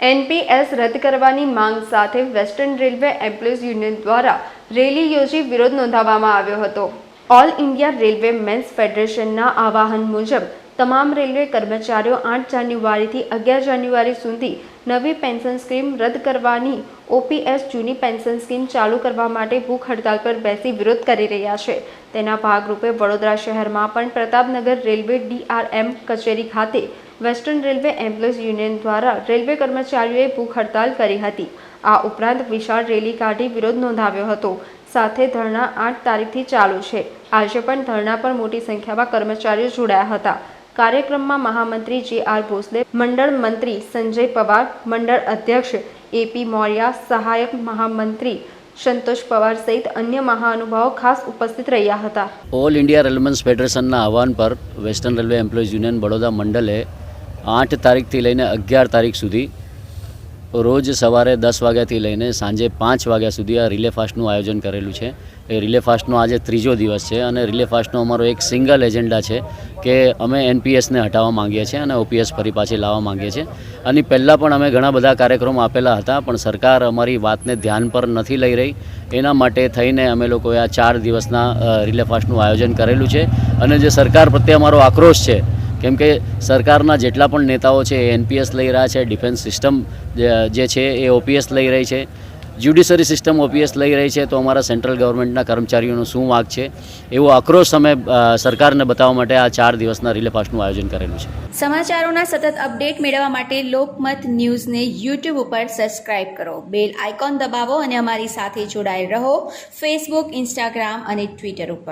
NPS રદ કરવાની માંગ સાથે વેસ્ટર્ન રેલવે એમ્પ્લોઈઝ યુનિયન દ્વારા રેલી યોજી વિરોધ નોંધાવવામાં આવ્યો હતો. ઓલ ઇન્ડિયા રેલવે મેન્સ ફેડરેશનના આવાહન મુજબ તમામ રેલવે કર્મચારીઓ આઠ જાન્યુઆરીથી અગિયાર જાન્યુઆરી સુધી નવી પેન્શન સ્કીમ રદ કરવાની ઓપીએસ જૂની પેન્શન સ્કીમ ચાલુ કરવા માટે ભૂખ હડતાલ પર બેસી વિરોધ કરી રહ્યા છે. તેના ભાગરૂપે વડોદરા શહેરમાં પણ પ્રતાપનગર રેલવે ડીઆરએમ કચેરી ખાતે વેસ્ટર્ન રેલવે એમ્પ્લોઈઝ યુનિયન દ્વારા રેલવે કર્મચારીઓએ ભૂખ હડતાલ કરી હતી. આ ઉપરાંત વિશાળ રેલી કાઢી વિરોધ નોંધાવ્યો હતો. સાથે ધરણા આઠ તારીખથી ચાલુ છે. આજે પણ ધરણા પર મોટી સંખ્યામાં કર્મચારીઓ જોડાયા હતા. કાર્યક્રમમાં મહામંત્રી જે આર ભોસલે, મંડળ મંત્રી સંજય પવાર, મંડળ અધ્યક્ષ એપી મૌર્યા, સહાયક મહામંત્રી સંતોષ પવાર સહિત અન્ય મહાનુભાવો ખાસ ઉપસ્થિત રહ્યા હતા. ઓલ ઇન્ડિયા રેલવેન્સ ફેડરેશનના આહવાન પર western railway employees union Baroda મંડલે આઠ તારીખથી લઈને અગિયાર તારીખ સુધી રોજ સવારે દસ વાગ્યાથી લઈને સાંજે પાંચ વાગ્યા સુધી આ રિલે ફાસ્ટનું આયોજન કરેલું છે. એ રિલે ફાસ્ટનો આજે ત્રીજો દિવસ છે અને રિલે ફાસ્ટનો અમારો એક સિંગલ એજન્ડા છે કે અમે એનપીએસને હટાવવા માંગીએ છીએ અને ઓપીએસ ફરી પાછી લાવવા માંગીએ છીએ. અને પહેલાં પણ અમે ઘણા બધા કાર્યક્રમો આપેલા હતા, પણ સરકાર અમારી વાતને ધ્યાન પર નથી લઈ રહી. એના માટે થઈને અમે લોકોએ આ ચાર દિવસના રિલે ફાસ્ટનું આયોજન કરેલું છે. અને જે સરકાર પ્રત્યે અમારો આક્રોશ છે કેમ કે સરકારના જેટલા પણ નેતાઓ છે, એનપીએસ લઈ રહ્યા છે, ડિફેન્સ સિસ્ટમ જે છે એ ઓપીએસ લઈ રહી છે. જ્યુડિશરી સિસ્ટમ ઓપીએસ લઈ રહી છે, તો અમારા સેન્ટ્રલ ગવર્મેન્ટના કર્મચારીઓનો શું વાંક છે? એવો આક્રોશ અમે સરકારને બતાવવા માટે આ ચાર દિવસના રિલે ફાસ્ટનું આયોજન કરેલું છે. સમાચારોના સતત અપડેટ મેળવવા માટે લોકમત ન્યૂઝને યુટ્યુબ ઉપર સબસ્ક્રાઇબ કરો. બેલ આઇકોન દબાવો અને અમારી સાથે જોડાયેલ રહો. ફેસબુક, ઇન્સ્ટાગ્રામ અને ટ્વિટર ઉપર.